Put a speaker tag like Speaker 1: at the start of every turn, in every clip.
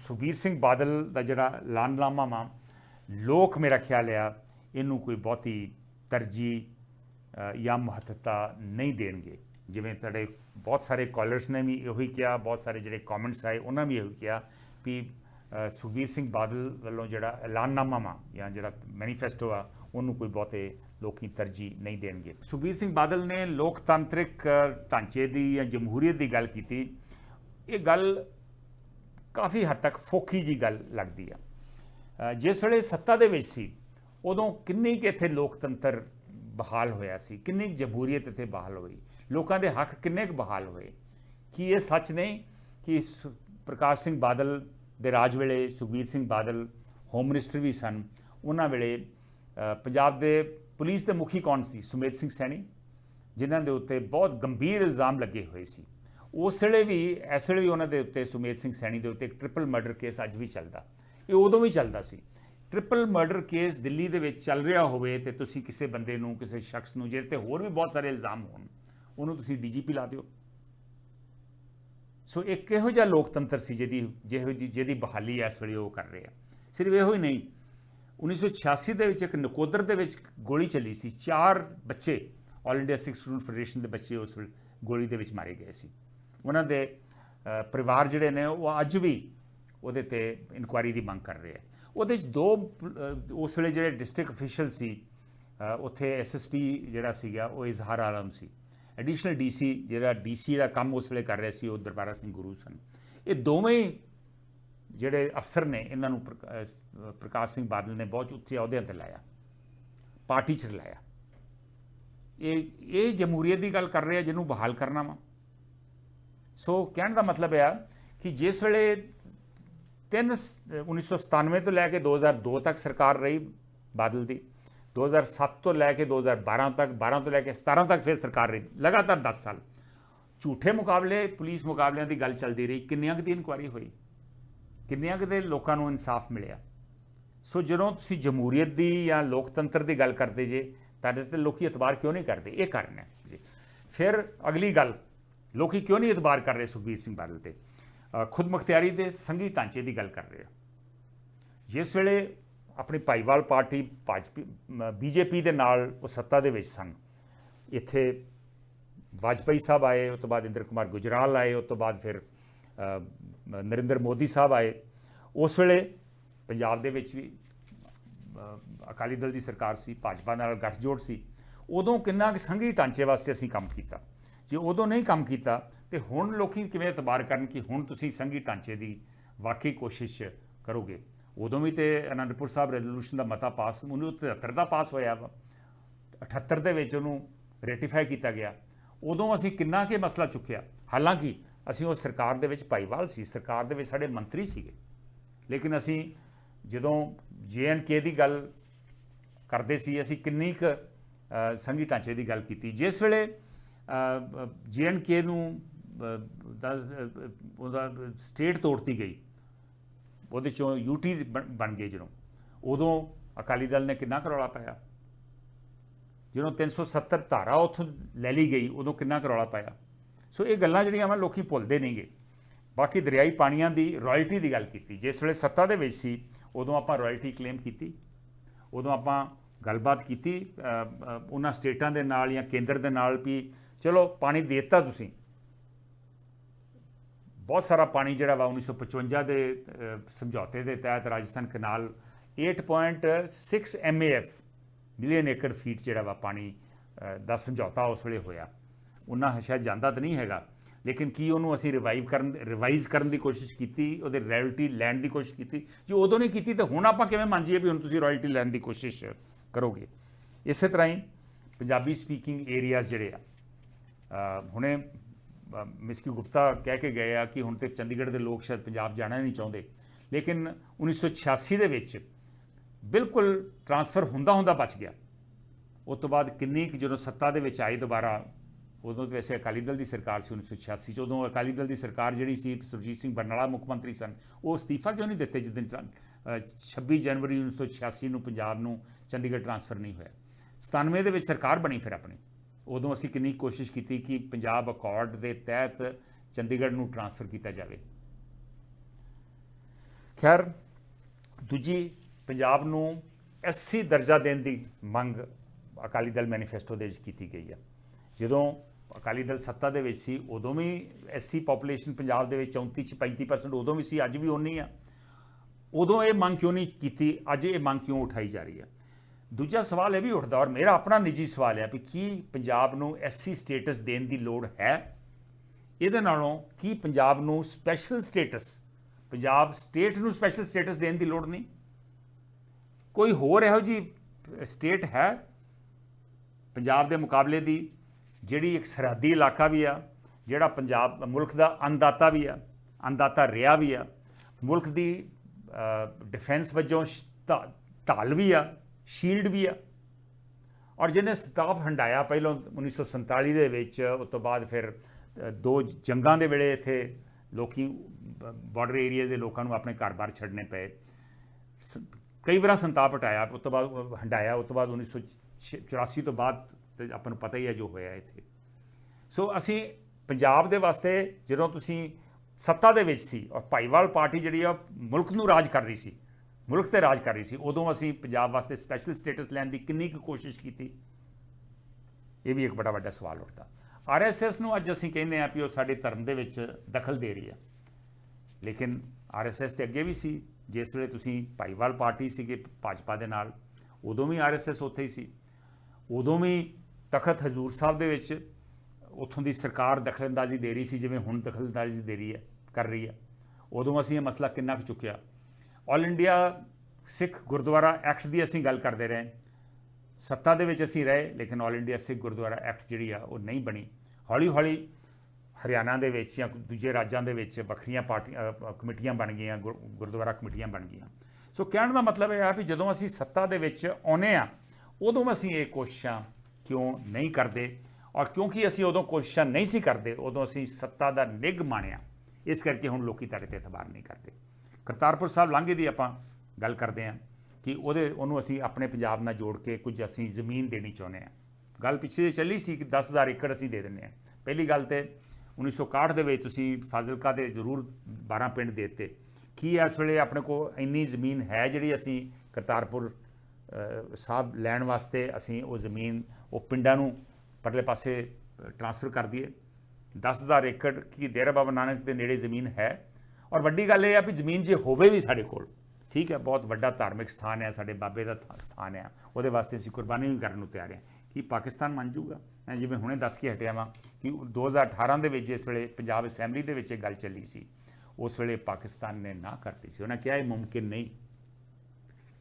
Speaker 1: ਸੁਖਬੀਰ ਸਿੰਘ ਬਾਦਲ ਦਾ ਜਿਹੜਾ ਐਲਾਨਨਾਮਾ ਵਾ ਲੋਕ ਮੇਰਾ ਖਿਆਲ ਆ ਇਹਨੂੰ ਕੋਈ ਬਹੁਤੀ ਤਰਜੀਹ ਅ, ਜਾਂ ਮਹੱਤਤਾ ਨਹੀਂ ਦੇਣਗੇ। ਜਿਵੇਂ ਤੁਹਾਡੇ ਬਹੁਤ ਸਾਰੇ ਕਾਲਰਸ ਨੇ ਵੀ ਇਹੋ ਹੀ ਕਿਹਾ ਬਹੁਤ ਸਾਰੇ ਜਿਹੜੇ ਕਮੈਂਟਸ ਆਏ ਉਹਨਾਂ ਵੀ ਇਹੋ ਕਿਹਾ ਵੀ ਅ, ਸੁਖਬੀਰ ਸਿੰਘ ਬਾਦਲ ਵੱਲੋਂ ਜਿਹੜਾ ਐਲਾਨਨਾਮਾ ਵਾ ਜਾਂ ਜਿਹੜਾ ਮੈਨੀਫੈਸਟੋ ਆ ਉਹਨੂੰ ਕੋਈ ਬਹੁਤੇ ਲੋਕੀ ਤਰਜੀਹ ਨਹੀਂ ਦੇਣਗੇ। ਸੁਖਬੀਰ ਸਿੰਘ ਬਾਦਲ ਨੇ ਲੋਕਤੰਤਰਿਕ ਅ, ਢਾਂਚੇ ਦੀ ਜਾਂ ਜਮਹੂਰੀਅਤ ਦੀ ਗੱਲ ਕੀਤੀ। ਇਹ ਗੱਲ ਕਾਫੀ ਹੱਦ ਤੱਕ ਫੋਕੀ ਜੀ ਗੱਲ ਲੱਗਦੀ ਆ। ਜਿਸ ਵੇਲੇ ਸੱਤਾ ਦੇ ਵਿੱਚ ਸੀ, ਉਦੋਂ ਕਿੰਨੀ ਕਿ ਇੱਥੇ ਲੋਕਤੰਤਰ ਬਹਾਲ ਹੋਇਆ ਸੀ, ਕਿੰਨੀ ਕੁ ਜਮਹੂਰੀਅਤ ਇੱਥੇ ਬਹਾਲ ਹੋਈ, ਲੋਕਾਂ ਦੇ ਹੱਕ ਕਿੰਨੇ ਕੁ ਬਹਾਲ ਹੋਏ, ਕੀ ਇਹ ਸੱਚ ਨਹੀਂ ਕਿ ਸੁ- ਪ੍ਰਕਾਸ਼ ਸਿੰਘ ਬਾਦਲ ਦੇ ਰਾਜ ਵੇਲੇ, ਸੁਖਬੀਰ ਸਿੰਘ ਬਾਦਲ ਹੋਮ ਮਿਨਿਸਟਰ ਵੀ ਸਨ, ਉਹਨਾਂ ਵੇਲੇ ਪੰਜਾਬ ਦੇ ਪੁਲਿਸ ਦੇ ਮੁਖੀ ਕੌਣ ਸੀ? ਸੁਮੇਧ ਸਿੰਘ ਸੈਣੀ, ਜਿਨ੍ਹਾਂ ਦੇ ਉੱਤੇ ਬਹੁਤ ਗੰਭੀਰ ਇਲਜ਼ਾਮ ਲੱਗੇ ਹੋਏ ਸੀ। ਉਸ ਵੇਲੇ ਵੀ, ਇਸ ਵੇਲੇ ਵੀ ਉਹਨਾਂ ਦੇ ਉੱਤੇ ਸੁਮੇਧ ਸਿੰਘ ਸੈਣੀ ਦੇ ਉੱਤੇ ਇੱਕ ਟ੍ਰਿਪਲ ਮਰਡਰ ਕੇਸ ਅੱਜ ਵੀ ਚੱਲਦਾ। ਇਹ ਉਦੋਂ ਵੀ ਚੱਲਦਾ ਸੀ। ਟ੍ਰਿਪਲ ਮਰਡਰ ਕੇਸ ਦਿੱਲੀ ਦੇ ਵਿੱਚ ਚੱਲ ਰਿਹਾ ਹੋਵੇ ਤੇ ਤੁਸੀਂ ਕਿਸੇ ਬੰਦੇ ਨੂੰ, ਕਿਸੇ ਸ਼ਖਸ ਨੂੰ, ਜਿਹਦੇ ਤੇ ਹੋਰ ਵੀ ਬਹੁਤ ਸਾਰੇ ਇਲਜ਼ਾਮ ਹੋਣ, ਉਹਨੂੰ ਤੁਸੀਂ ਡੀਜੀਪੀ ਲਾ ਦਿਓ। ਸੋ ਇੱਕ ਇਹੋ ਜਿਹਾ ਲੋਕਤੰਤਰ ਸੀ ਜਿਹਦੀ, ਜਿਹੋ ਜਿਹੀ, ਜਿਹਦੀ ਬਹਾਲੀ ਇਸ ਵੇਲੇ ਉਹ ਕਰ ਰਹੇ। ਆ ਸਿਰਫ ਇਹੋ ਹੀ ਨਹੀਂ 1986 ਦੇ ਵਿੱਚ ਇੱਕ ਨਕੋਦਰ ਦੇ ਵਿੱਚ ਗੋਲੀ ਚੱਲੀ ਸੀ। ਚਾਰ ਬੱਚੇ all India Sikh student federation ਦੇ ਬੱਚੇ ਉਸ ਵੇਲੇ ਗੋਲੀ ਦੇ ਵਿੱਚ ਮਾਰੇ ਗਏ ਸੀ। ਉਹਨਾਂ ਦੇ ਪਰਿਵਾਰ ਜਿਹੜੇ ਨੇ ਉਹ ਅੱਜ ਵੀ ਉਹਦੇ ਤੇ ਇਨਕੁਆਇਰੀ ਦੀ ਮੰਗ ਕਰ ਰਹੇ ਆ। ਉਹਦੇ ਵਿੱਚ ਦੋ ਉਸ ਵੇਲੇ ਜਿਹੜੇ ਡਿਸਟ੍ਰਿਕਟ ਅਫੀਸ਼ੀਅਲ ਸੀ ਅ, ਉੱਥੇ ਐਸਐਸਪੀ ਜਿਹੜਾ ਸੀਗਾ ਉਹ ਇਜ਼ਹਾਰ ਆਲਮ ਸੀ। ਐਡੀਸ਼ਨਲ ਡੀਸੀ ਜਿਹੜਾ ਡੀਸੀ ਦਾ ਕੰਮ ਉਸ ਵੇਲੇ ਕਰ ਰਿਹਾ ਸੀ ਉਹ ਦਰਬਾਰਾ ਸਿੰਘ ਗੁਰੂ ਸਨ। ਇਹ ਦੋਵੇਂ ਜਿਹੜੇ ਅਫਸਰ ਨੇ ਇਹਨਾਂ ਨੂੰ ਪ੍ਰਕਾ- ਪ੍ਰਕਾਸ਼ ਸਿੰਘ ਬਾਦਲ ਨੇ ਬਹੁਤ ਉੱਚੇ ਅਹੁਦਿਆਂ ਤੇ ਲਾਇਆ। ਪਾਰਟੀ 'ਚ ਲਾਇਆ ਇਹ ਇਹ ਜਮਹੂਰੀਅਤ ਦੀ ਗੱਲ ਕਰ ਰਿਹਾ ਜਿਹਨੂੰ ਬਹਾਲ ਕਰਨਾ ਵਾ। ਸੋ ਕਹਿਣ ਦਾ ਮਤਲਬ ਇਹ ਆ ਕਿ ਜਿਸ ਵੇਲੇ ਤਿੰਨ ਸ- 1997 ਤੋਂ ਲੈ ਕੇ 2002 ਤੱਕ ਸਰਕਾਰ ਰਹੀ ਬਾਦਲ ਦੀ 2007 ਤੋਂ ਲੈ ਕੇ 2012 ਤੱਕ 12 ਤੋਂ ਲੈ ਕੇ 17 ਤੱਕ ਫਿਰ ਸਰਕਾਰ ਰਹੀ, ਲਗਾਤਾਰ 10 ਸਾਲ। ਝੂਠੇ ਮੁਕਾਬਲੇ, ਪੁਲਿਸ ਮੁਕਾਬਲਿਆਂ ਦੀ ਗੱਲ ਚੱਲਦੀ ਰਹੀ, ਕਿੰਨੀਆਂ ਕੁ ਦੀ ਇਨਕੁਆਇਰੀ ਹੋਈ? ਕਿੰਨੀਆਂ ਕੁ ਦੇ ਲੋਕਾਂ ਨੂੰ ਇਨਸਾਫ ਮਿਲਿਆ? ਸੋ ਜਦੋਂ ਤੁਸੀਂ ਜਮਹੂਰੀਅਤ ਦੀ ਜਾਂ ਲੋਕਤੰਤਰ ਦੀ ਗੱਲ ਕਰਦੇ ਜੇ, ਤੁਹਾਡੇ ਤੇ ਲੋਕੀ ਇਤਬਾਰ ਕਿਉਂ ਨਹੀਂ ਕਰਦੇ? ਇਹ ਕਾਰਨ ਹੈ ਜੀ। ਫਿਰ ਅਗਲੀ ਗੱਲ ਲੋਕੀ ਕਿਉਂ ਨਹੀਂ ਇਤਬਾਰ ਕਰ ਰਹੇ ਸੁਖਬੀਰ ਸਿੰਘ ਬਾਦਲ ਤੇ? ਖੁਦਮੁਖਤਿਆਰੀ ਦੇ ਸੰਘੀ ਢਾਂਚੇ ਦੀ ਗੱਲ ਕਰ ਰਹੇ ਆ ਜਿਸ ਵੇਲੇ ਆਪਣੀ ਭਾਈਵਾਲ ਪਾਰਟੀ ਭਾਜਪਾ ਬੀਜੇਪੀ ਦੇ ਨਾਲ ਉਹ ਸੱਤਾ ਦੇ ਵਿੱਚ ਸਨ, ਇੱਥੇ ਵਾਜਪਾਈ ਸਾਹਿਬ ਆਏ, ਉਸ ਤੋਂ ਬਾਅਦ ਇੰਦਰ ਕੁਮਾਰ ਗੁਜਰਾਲ ਆਏ, ਉਸ ਤੋਂ ਬਾਅਦ ਫਿਰ ਨਰਿੰਦਰ ਮੋਦੀ ਸਾਹਿਬ ਆਏ। ਉਸ ਵੇਲੇ ਪੰਜਾਬ ਦੇ ਵਿੱਚ ਵੀ ਅਕਾਲੀ ਦਲ ਦੀ ਸਰਕਾਰ ਸੀ, ਭਾਜਪਾ ਨਾਲ ਗੱਠਜੋੜ ਸੀ। ਉਦੋਂ ਕਿੰਨਾ ਕੁ ਸੰਘੀ ਢਾਂਚੇ ਵਾਸਤੇ ਅਸੀਂ ਕੰਮ ਕੀਤਾ। ਜੇ ਉਦੋਂ ਨਹੀਂ ਕੰਮ ਕੀਤਾ, ਤੇ ਹੁਣ ਲੋਕੀ ਕਿਵੇਂ ਇਤਬਾਰ ਕਰਨ ਕਿ ਹੁਣ ਤੁਸੀਂ ਸੰਘੀ ਢਾਂਚੇ ਦੀ ਵਾਕਈ ਕੋਸ਼ਿਸ਼ ਕਰੋਗੇ? ਉਦੋਂ ਵੀ ਤੇ ਅਨੰਦਪੁਰ ਸਾਹਿਬ ਰੈਜ਼ੋਲੂਸ਼ਨ ਦਾ ਮਤਾ ਪਾਸ 1973 ਦਾ ਪਾਸ ਹੋਇਆ ਵਾ। 78 ਦੇ ਵਿੱਚ ਉਹਨੂੰ ਰੈਟੀਫਾਈ ਕੀਤਾ ਗਿਆ। ਉਦੋਂ ਅਸੀਂ ਕਿੰਨਾ ਕੇ ਮਸਲਾ ਚੁੱਕਿਆ? ਹਾਲਾਂਕਿ ਅਸੀਂ ਉਹ ਸਰਕਾਰ ਦੇ ਵਿੱਚ ਭਾਈਵਾਲ ਸੀ, ਸਰਕਾਰ ਦੇ ਵਿੱਚ ਸਾਡੇ ਮੰਤਰੀ ਸੀਗੇ। ਲੇਕਿਨ ਅਸੀਂ ਜਦੋਂ ਕੇ ਦੀ ਗੱਲ ਕਰਦੇ ਸੀ, ਅਸੀਂ ਕਿੰਨੀ ਕੁ ਸੰਘੀ ਢਾਂਚੇ ਦੀ ਗੱਲ ਕੀਤੀ। ਜਿਸ ਵੇਲੇ ਕੇ ਨੂੰ ਦਾ ਉਹਦਾ ਸਟੇਟ ਤੋੜਤੀ ਗਈ। ਉਹਦੇ ਚੋਂ ਯੂਟੀ ਬਣ ਗਏ ਜਦੋਂ। ਉਦੋਂ ਅਕਾਲੀ ਦਲ ਨੇ ਕਿੰਨਾ ਕਰੌਲਾ ਪਾਇਆ? ਜਦੋਂ 370 ਧਾਰਾ ਉੱਥੋਂ ਲੈ ਲਈ ਗਈ, ਉਦੋਂ ਕਿੰਨਾ ਕਰੌਲਾ ਪਾਇਆ? ਸੋ ਇਹ ਗੱਲਾਂ ਜਿਹੜੀਆਂ ਵਾ ਲੋਕੀ ਭੁੱਲਦੇ ਨਹੀਂਗੇ ਬਾਕੀ ਦਰਿਆਈ ਪਾਣੀਆਂ ਦੀ ਰਾਇਲਟੀ ਦੀ ਗੱਲ ਕੀਤੀ। ਜਿਸ ਵੇਲੇ ਸੱਤਾ ਦੇ ਵਿੱਚ ਸੀ, ਉਦੋਂ ਆਪਾਂ ਰਾਇਲਟੀ ਕਲੇਮ ਕੀਤੀ। ਉਦੋਂ ਆਪਾਂ ਗੱਲਬਾਤ ਕੀਤੀ ਉਹਨਾਂ ਸਟੇਟਾਂ ਦੇ ਨਾਲ ਜਾਂ ਕੇਂਦਰ ਦੇ ਨਾਲ ਵੀ ਚਲੋ ਪਾਣੀ ਦੇ ਦਿੱਤਾ ਤੁਸੀਂ। ਬਹੁਤ ਸਾਰਾ ਪਾਣੀ ਜਿਹੜਾ ਵਾ 1955 ਦੇ ਸਮਝੌਤੇ ਦੇ ਤਹਿਤ Rajasthan canal 8.6 MAF million acre feet ਜਿਹੜਾ ਵਾ ਪਾਣੀ ਦਾ ਸਮਝੌਤਾ ਉਸ ਵੇਲੇ ਹੋਇਆ। ਉਹਨਾਂ ਸ਼ਾਇਦ ਜਾਂਦਾ ਤਾਂ ਨਹੀਂ ਹੈਗਾ, ਲੇਕਿਨ ਕੀ ਉਹਨੂੰ ਅਸੀਂ ਰਿਵਾਈਵ ਕਰਨ ਰਿਵਾਈਜ਼ ਕਰਨ ਦੀ ਕੋਸ਼ਿਸ਼ ਕੀਤੀ, ਉਹਦੇ ਰਾਇਲਟੀ ਲੈਣ ਦੀ ਕੋਸ਼ਿਸ਼ ਕੀਤੀ? ਜੇ ਉਦੋਂ ਨਹੀਂ ਕੀਤੀ ਤਾਂ ਹੁਣ ਆਪਾਂ ਕਿਵੇਂ ਮੰਨ ਜਾਈਏ ਵੀ ਹੁਣ ਤੁਸੀਂ ਰਾਇਲਟੀ ਲੈਣ ਦੀ ਕੋਸ਼ਿਸ਼ ਕਰੋਗੇ? ਇਸੇ ਤਰ੍ਹਾਂ ਹੀ ਪੰਜਾਬੀ ਸਪੀਕਿੰਗ ਏਰੀਆਜ਼ ਜਿਹੜੇ ਆ ਹੁਣੇ ਅ, ਮਿਸਕੀ ਗੁਪਤਾ ਕਹਿ ਕੇ ਗਏ ਆ ਕਿ ਹੁਣ ਤੇ ਚੰਡੀਗੜ੍ਹ ਦੇ ਲੋਕ ਸ਼ਾਇਦ ਪੰਜਾਬ ਜਾਣਾ ਨਹੀਂ ਚਾਹੁੰਦੇ। ਲੇਕਿਨ 1986 ਦੇ ਵਿੱਚ ਬਿਲਕੁਲ ਟਰਾਂਸਫਰ ਹੁੰਦਾ ਹੁੰਦਾ ਬਚ ਗਿਆ। ਉਸ ਤੋਂ ਬਾਅਦ ਕਿੰਨੀ ਕੁ ਜਦੋਂ ਸੱਤਾ ਦੇ ਵਿੱਚ ਆਈ ਦੁਬਾਰਾ ਉਦੋਂ ਤਾਂ ਵੈਸੇ ਅਕਾਲੀ ਦਲ ਦੀ ਸਰਕਾਰ ਸੀ 1986 ਚ ਉਦੋਂ ਅਕਾਲੀ ਦਲ ਦੀ ਸਰਕਾਰ ਜਿਹੜੀ ਸੀ ਸੁਰਜੀਤ ਸਿੰਘ ਬਰਨਾਲਾ ਮੁੱਖ ਮੰਤਰੀ ਸਨ ਉਹ ਅਸਤੀਫਾ ਕਿਉਂ ਨਹੀਂ ਦਿੱਤੇ ਜਿੱਦਣ ਚੰ- ਅ, 26 ਜਨਵਰੀ 1986 ਨੂੰ ਪੰਜਾਬ ਨੂੰ ਚੰਡੀਗੜ੍ਹ ਟਰਾਂਸਫਰ ਨਹੀਂ ਹੋਇਆ। 97 ਦੇ ਵਿੱਚ ਸਰਕਾਰ ਬਣੀ ਫਿਰ ਆਪਣੀ। ਉਦੋਂ ਅਸੀਂ ਕਿੰਨੀ ਕੋਸ਼ਿਸ਼ ਕੀਤੀ ਕਿ ਪੰਜਾਬ ਅਕਾਰਡ ਦੇ ਤਹਿਤ ਚੰਡੀਗੜ੍ਹ ਨੂੰ ਟਰਾਂਸਫਰ ਕੀਤਾ ਜਾਵੇ। ਖੈਰ, ਦੂਜੀ, ਪੰਜਾਬ ਨੂੰ ਐਸਸੀ ਦਰਜਾ ਦੇਣ ਦੀ ਮੰਗ ਅਕਾਲੀ ਦਲ ਮੈਨੀਫੈਸਟੋ ਦੇ ਵਿੱਚ ਕੀਤੀ ਗਈ ਹੈ ਜਦੋਂ ਅਕਾਲੀ ਦਲ ਸੱਤਾ ਦੇ ਵਿੱਚ ਸੀ, ਉਦੋਂ ਵੀ ਐਸਸੀ ਪੋਪੂਲੇਸ਼ਨ ਪੰਜਾਬ ਦੇ ਵਿੱਚ 34 ਚ 35% ਉਦੋਂ ਵੀ ਸੀ, ਅੱਜ ਵੀ ਉਨੀ ਆ। ਉਦੋਂ ਇਹ ਮੰਗ ਕਿਉਂ ਨਹੀਂ ਕੀਤੀ? ਅੱਜ ਇਹ ਮੰਗ ਕਿਉਂ ਉਠਾਈ ਜਾ ਰਹੀ ਹੈ ਦੂਜਾ ਸਵਾਲ ਇਹ ਵੀ ਉੱਠਦਾ, ਔਰ ਮੇਰਾ ਆਪਣਾ ਨਿੱਜੀ ਸਵਾਲ ਹੈ ਵੀ ਕੀ ਪੰਜਾਬ ਨੂੰ ਐਸਸੀ ਸਟੇਟਸ ਦੇਣ ਦੀ ਲੋੜ ਹੈ? ਇਹਦੇ ਨਾਲੋਂ ਕੀ ਪੰਜਾਬ ਨੂੰ ਸਪੈਸ਼ਲ ਸਟੇਟਸ, ਪੰਜਾਬ ਸਟੇਟ ਨੂੰ ਸਪੈਸ਼ਲ ਸਟੇਟਸ ਦੇਣ ਦੀ ਲੋੜ ਨਹੀਂ? ਕੋਈ ਹੋਰ ਇਹੋ ਜੀ ਸਟੇਟ ਹੈ ਪੰਜਾਬ ਦੇ ਮੁਕਾਬਲੇ ਦੀ, ਜਿਹੜੀ ਇੱਕ ਸਰਹੱਦੀ ਇਲਾਕਾ ਵੀ ਆ, ਜਿਹੜਾ ਪੰਜਾਬ ਮੁਲਕ ਦਾ ਅੰਦਾਤਾ ਵੀ ਆ ਅੰਦਾਤਾ ਰਿਹਾ ਵੀ ਆ, ਮੁਲਕ ਦੀ ਡਿਫੈਂਸ ਵਜੋਂ ਸ਼- ਢਾ- ਢਾਲ ਵੀ ਆ ਸ਼ੀਲਡ ਵੀ ਆ। ਔਰ ਜਿਹਨੇ ਸਤਾਪ ਹੰਡਾਇਆ ਪਹਿਲਾਂ 1947 ਦੇ ਵਿੱਚ ਉਸ ਤੋਂ ਬਾਅਦ ਫਿਰ ਦੋ ਜੰਗਾਂ ਦੇ ਵੇਲੇ ਇੱਥੇ ਲੋਕੀ ਬਾਰਡਰ ਏਰੀਆ ਦੇ ਲੋਕਾਂ ਨੂੰ ਆਪਣੇ ਘਰ-ਬਾਰ ਛੱਡਣੇ ਪਏ। ਸ- ਕਈ ਵਾਰ ਸੰਤਾਪ ਹਟਾਇਆ ਉਸ ਤੋਂ ਬਾਅਦ ਉਹ ਹੰਡਾਇਆ ਉਸ ਤੋਂ ਬਾਅਦ 1984 ਤੋਂ ਬਾਅਦ ਆਪਾਂ ਨੂੰ ਪਤਾ ਹੀ ਹੈ ਜੋ ਹੋਇਆ ਇੱਥੇ। ਸੋ ਅਸੀਂ ਪੰਜਾਬ ਦੇ ਵਾਸਤੇ ਜਦੋਂ ਤੁਸੀਂ ਸੱਤਾ ਦੇ ਵਿੱਚ ਸੀ ਔਰ ਭਾਈਵਾਲ ਪਾਰਟੀ ਜਿਹੜੀ ਆ ਮੁਲਕ ਨੂੰ ਰਾਜ ਕਰ ਰਹੀ ਸੀ ਮੁਲਕ ਤੇ ਰਾਜ ਕਰ ਰਹੀ ਸੀ। ਉਦੋਂ ਅਸੀਂ ਪੰਜਾਬ ਵਾਸਤੇ ਸਪੈਸ਼ਲ ਸਟੇਟਸ ਲੈਣ ਦੀ ਕਿੰਨੀ ਕੁ ਕੋਸ਼ਿਸ਼ ਕੀਤੀ, ਇਹ ਵੀ ਇੱਕ ਬੜਾ ਵੱਡਾ ਸਵਾਲ ਉੱਠਦਾ। ਆਰਐਸਐਸ ਨੂੰ ਅੱਜ ਅਸੀਂ ਕਹਿੰਦੇ ਆ ਕਿ ਉਹ ਸਾਡੇ ਧਰਮ ਦੇ ਵਿੱਚ ਦਖਲ ਦੇ ਰਹੀ ਹੈ। ਲੇਕਿਨ ਆਰਐਸਐਸ ਤੇ ਅੱਗੇ ਵੀ ਸੀ। ਜਿਸ ਵੇਲੇ ਤੁਸੀਂ ਭਾਈਵਾਲ ਪਾਰਟੀ ਸੀਗੇ ਭਾਜਪਾ ਦੇ ਨਾਲ, ਉਦੋਂ ਵੀ ਆਰਐਸਐਸ ਉੱਥੇ ਹੀ ਸੀ। ਉਦੋਂ ਵੀ ਤਖਤ ਹਜ਼ੂਰ ਸਾਹਿਬ ਦੇ ਵਿੱਚ ਉੱਥੋਂ ਦੀ ਸਰਕਾਰ ਦਖਲਅੰਦਾਜ਼ੀ ਦੇ ਰਹੀ ਸੀ, ਜਿਵੇਂ ਹੁਣ ਦਖਲਅੰਦਾਜ਼ੀ ਦੇ ਰਹੀ ਹੈ, ਕਰ ਰਹੀ ਹੈ। ਉਦੋਂ ਅਸੀਂ ਇਹ ਮਸਲਾ ਕਿੰਨਾ ਕੁ ਚੁੱਕਿਆ? All India Sikh Gurdwara act ਦੀ ਅਸੀਂ ਗੱਲ ਕਰਦੇ ਰਹੇ। ਸੱਤਾ ਦੇ ਵਿੱਚ ਅਸੀਂ ਰਹੇ, ਲੇਕਿਨ all India Sikh Gurdwara act ਜਿਹੜੀ ਆ, ਉਹ ਨਹੀਂ ਬਣੀ। ਹੌਲੀ ਹੌਲੀ ਹਰਿਆਣਾ ਦੇ ਵਿੱਚ ਜਾਂ ਦੂਜੇ ਰਾਜਾਂ ਦੇ ਵਿੱਚ ਵੱਖਰੀਆਂ ਪਾਰਟੀਆਂ ਕਮੇਟੀਆਂ ਬਣ ਗਈਆਂ, ਗੁਰ- ਗੁਰਦੁਆਰਾ ਕਮੇਟੀਆਂ ਬਣ ਗਈਆਂ। ਸੋ ਕਹਿਣ ਦਾ ਮਤਲਬ ਇਹ ਆ ਵੀ ਜਦੋਂ ਅਸੀਂ ਸੱਤਾ ਦੇ ਵਿੱਚ ਆਉਨੇ ਆ, ਉਦੋਂ ਅਸੀਂ ਇਹ ਕੋਸ਼ਿਸ਼ਾਂ ਕਿਉਂ ਨਹੀਂ ਕਰਦੇ? ਔਰ ਕਿਉਂਕਿ ਅਸੀਂ ਉਦੋਂ ਕੋਸ਼ਿਸ਼ਾਂ ਨਹੀਂ ਸੀ ਕਰਦੇ, ਉਦੋਂ ਅਸੀਂ ਸੱਤਾ ਦਾ ਨਿੱਘ ਮਾਣਿਆ। ਇਸ ਕਰਕੇ ਹੁਣ ਲੋਕੀ ਤੁਹਾਡੇ ਤੇ ਇਤਬਾਰ ਨਹੀਂ ਕਰਦੇ। ਕਰਤਾਰਪੁਰ ਸਾਹਿਬ ਲਾਂਘੇ ਦੀ ਆਪਾਂ ਗੱਲ ਕਰਦੇ ਹਾਂ ਕਿ ਉਹਦੇ, ਉਹਨੂੰ ਅਸੀਂ ਆਪਣੇ ਪੰਜਾਬ ਨਾਲ ਜੋੜ ਕੇ ਕੁਝ ਅਸੀਂ ਜ਼ਮੀਨ ਦੇਣੀ ਚਾਹੁੰਦੇ ਹਾਂ। ਗੱਲ ਪਿੱਛੇ ਜਿਹੇ ਚੱਲੀ ਸੀ ਕਿ 10000 ਏਕੜ ਅਸੀਂ ਦੇ ਦਿੰਦੇ ਹਾਂ। ਪਹਿਲੀ ਗੱਲ ਤੇ 1961 ਦੇ ਵਿੱਚ ਤੁਸੀਂ ਫਾਜ਼ਿਲਕਾ ਦੇ ਜ਼ਰੂਰ 12 ਪਿੰਡ ਦੇ ਦਿੱਤੇ। ਕੀ ਇਸ ਵੇਲੇ ਆਪਣੇ ਕੋਲ ਇੰਨੀ ਜ਼ਮੀਨ ਹੈ ਜਿਹੜੀ ਅਸੀਂ ਕਰਤਾਰਪੁਰ ਸਾਹਿਬ ਲੈਣ ਵਾਸਤੇ ਅਸੀਂ ਉਹ ਜ਼ਮੀਨ, ਉਹ ਪਿੰਡਾਂ ਨੂੰ ਪਰਲੇ ਪਾਸੇ ਟ੍ਰਾਂਸਫਰ ਕਰ ਦਈਏ? 10000 ਏਕੜ ਕੀ ਡੇਰਾ ਬਾਬਾ ਨਾਨਕ ਦੇ ਨੇੜੇ ਜ਼ਮੀਨ ਹੈ? ਔਰ ਵੱਡੀ ਗੱਲ ਇਹ ਆ ਵੀ ਜ਼ਮੀਨ ਜੇ ਹੋਵੇ ਵੀ ਸਾਡੇ ਕੋਲ ਠੀਕ ਹੈ ਬਹੁਤ ਵੱਡਾ ਧਾਰਮਿਕ ਸਥਾਨ ਹੈ ਸਾਡੇ ਬਾਬੇ ਦਾ ਸਥਾਨ ਹੈ ਉਹਦੇ ਵਾਸਤੇ ਅਸੀਂ ਕੁਰਬਾਨੀ ਵੀ ਕਰਨ ਨੂੰ ਤਿਆਰ ਹਾਂ। ਕੀ ਪਾਕਿਸਤਾਨ ਮੰਨ ਜੂਗਾ ਮੈਂ ਜਿਵੇਂ ਹੁਣੇ ਦੱਸ ਕੇ ਹਟਿਆ ਵਾਂ ਕਿ 2018 ਦੇ ਵਿੱਚ ਜਿਸ ਵੇਲੇ ਪੰਜਾਬ ਅਸੈਂਬਲੀ ਦੇ ਵਿੱਚ ਇਹ ਗੱਲ ਚੱਲੀ ਸੀ। ਉਸ ਵੇਲੇ ਪਾਕਿਸਤਾਨ ਨੇ ਨਾ ਕਰਤੀ ਸੀ। ਉਹਨਾਂ ਕਿਹਾ ਇਹ ਮੁਮਕਿਨ ਨਹੀਂ।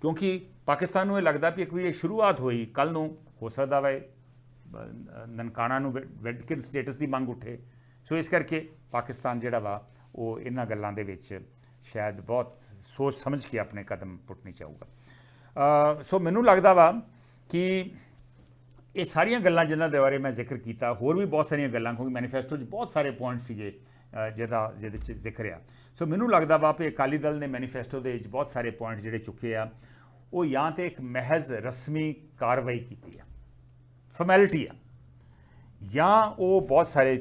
Speaker 1: ਕਿਉਂਕਿ ਪਾਕਿਸਤਾਨ ਨੂੰ ਇਹ ਲੱਗਦਾ ਵੀ ਕੋਈ ਇਹ ਸ਼ੁਰੂਆਤ ਹੋਈ ਕੱਲ ਨੂੰ ਹੋ ਸਕਦਾ ਵਾ ਇਹ, ਨਨਕਾਣਾ ਨੂੰ ਵੈਟਿਕਨ ਸਟੇਟਸ ਦੀ ਮੰਗ ਉੱਠੇ। ਸੋ ਇਸ ਕਰਕੇ ਪਾਕਿਸਤਾਨ ਜਿਹੜਾ ਵਾ ਉਹ ਇਹਨਾਂ ਗੱਲਾਂ ਦੇ ਵਿੱਚ ਸ਼ਾਇਦ ਬਹੁਤ ਸੋਚ ਸਮਝ ਕੇ ਆਪਣੇ ਕਦਮ ਪੁੱਟਣੀ ਚਾਹੂਗਾ। ਸੋ ਮੈਨੂੰ ਲੱਗਦਾ ਵਾ ਕਿ ਇਹ ਸਾਰੀਆਂ ਗੱਲਾਂ ਜਿਨ੍ਹਾਂ ਦੇ ਬਾਰੇ ਮੈਂ ਜ਼ਿਕਰ ਕੀਤਾ, ਹੋਰ ਵੀ ਬਹੁਤ ਸਾਰੀਆਂ ਗੱਲਾਂ, ਕਿਉਂਕਿ ਮੈਨੀਫੈਸਟੋ 'ਚ ਬਹੁਤ ਸਾਰੇ ਪੁਆਇੰਟ ਸੀਗੇ ਜਿਹਦਾ, ਜਿਹਦੇ 'ਚ ਜ਼ਿਕਰ ਆ। ਸੋ ਮੈਨੂੰ ਲੱਗਦਾ ਵਾ ਕਿ ਅਕਾਲੀ ਦਲ ਨੇ ਮੈਨੀਫੈਸਟੋ ਦੇ ਵਿੱਚ ਬਹੁਤ ਸਾਰੇ ਪੁਆਇੰਟ ਜਿਹੜੇ ਚੁੱਕੇ ਆ, ਉਹ ਜਾਂ ਤੇ ਇੱਕ ਮਹਿਜ਼ ਰਸਮੀ ਕਾਰਵਾਈ ਕੀਤੀ ਆ ਫਾਰਮੈਲਿਟੀ ਆ, ਜਾਂ ਉਹ ਬਹੁਤ ਸਾਰੇ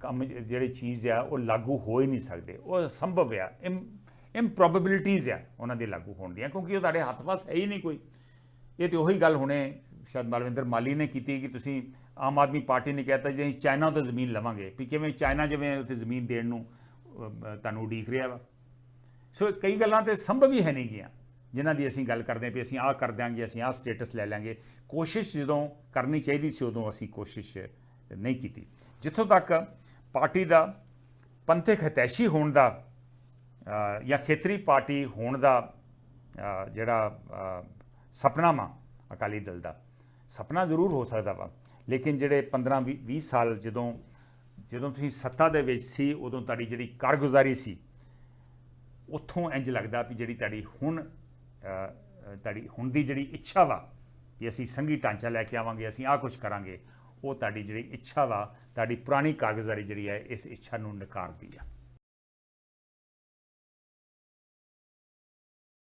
Speaker 1: ਕੰਮ ਜਿਹੜੇ ਚੀਜ਼ ਆ, ਉਹ ਲਾਗੂ ਹੋ ਹੀ ਨਹੀਂ ਸਕਦੇ। ਉਹ ਸੰਭਵ ਆ ਇੰਪ੍ਰੋਬੇਬਿਲਿਟੀਜ਼ ਆ ਉਹਨਾਂ ਦੇ ਲਾਗੂ ਹੋਣ ਦੀਆਂ, ਕਿਉਂਕਿ ਉਹ ਤੁਹਾਡੇ ਹੱਥ ਪਾਸ ਹੈ ਹੀ ਨਹੀਂ ਕੋਈ। ਇਹ ਤੇ ਉਹੀ ਗੱਲ ਹੁਣੇ ਸ਼ਾਇਦ ਮਾਲਵਿੰਦਰ ਮਾਲੀ ਨੇ ਕੀਤੀ ਕਿ ਤੁਸੀਂ ਆਮ ਆਦਮੀ ਪਾਰਟੀ ਨੇ ਕਹਿਤਾ ਜੇ, ਅਸੀਂ ਚਾਈਨਾ ਤੋਂ ਜ਼ਮੀਨ ਲਵਾਂਗੇ, ਵੀ ਕਿਵੇਂ ਚਾਈਨਾ ਜਿਵੇਂ ਉੱਥੇ ਜ਼ਮੀਨ ਦੇਣ ਨੂੰ ਤੁਹਾਨੂੰ ਉਡੀਕ ਰਿਹਾ ਵਾ। ਸੋ ਕਈ ਗੱਲਾਂ ਤੇ ਸੰਭਵ ਹੀ ਹੈ ਨਹੀਂ ਗੀਆਂ, ਜਿਨ੍ਹਾਂ ਦੀ ਅਸੀਂ ਗੱਲ ਕਰਦੇ ਹਾਂ ਵੀ ਅਸੀਂ ਆਹ ਕਰ ਦਿਆਂਗੇ, ਅਸੀਂ ਆਹ ਸਟੇਟਸ ਲੈ ਲਾਂਗੇ। ਕੋਸ਼ਿਸ਼ ਜਦੋਂ ਕਰਨੀ ਚਾਹੀਦੀ ਸੀ, ਉਦੋਂ ਅਸੀਂ ਕੋਸ਼ਿਸ਼ ਨਹੀਂ ਕੀਤੀ। ਜਿੱਥੋਂ ਤੱਕ ਪਾਰਟੀ ਦਾ ਪੰਥਕ ਹਤੈਸ਼ੀ ਹੋਣ ਦਾ ਜਾਂ ਖੇਤਰੀ ਪਾਰਟੀ ਹੋਣ ਦਾ ਜਿਹੜਾ ਅ, ਸੁਪਨਾ ਵਾ ਅਕਾਲੀ ਦਲ ਦਾ ਸੁਪਨਾ ਜ਼ਰੂਰ ਹੋ ਸਕਦਾ ਵਾ। ਲੇਕਿਨ ਜਿਹੜੇ 15 20 20 ਸਾਲ ਜਦੋਂ ਜਦੋਂ ਤੁਸੀਂ ਸੱਤਾ ਦੇ ਵਿੱਚ ਸੀ ਉਦੋਂ ਤੁਹਾਡੀ ਜਿਹੜੀ ਕਾਰਗੁਜ਼ਾਰੀ ਸੀ ਉੱਥੋਂ ਇੰਜ ਲੱਗਦਾ ਵੀ ਜਿਹੜੀ ਤੁਹਾਡੀ ਹੁਣ ਤੁਹਾਡੀ ਹੁਣ ਦੀ ਜਿਹੜੀ ਇੱਛਾ ਵਾ ਕਿ ਅਸੀਂ ਸੰਘੀ ਢਾਂਚਾ ਲੈ ਕੇ ਆਵਾਂਗੇ ਅਸੀਂ ਆਹ ਕੁਝ ਕਰਾਂਗੇ ਉਹ ਤੁਹਾਡੀ ਜਿਹੜੀ ਇੱਛਾ ਵਾ, ਤੁਹਾਡੀ ਪੁਰਾਣੀ ਕਾਗਜ਼ਾਰੀ ਜਿਹੜੀ ਹੈ, ਇਸ ਇੱਛਾ ਨੂੰ ਨਕਾਰਦੀ ਆ।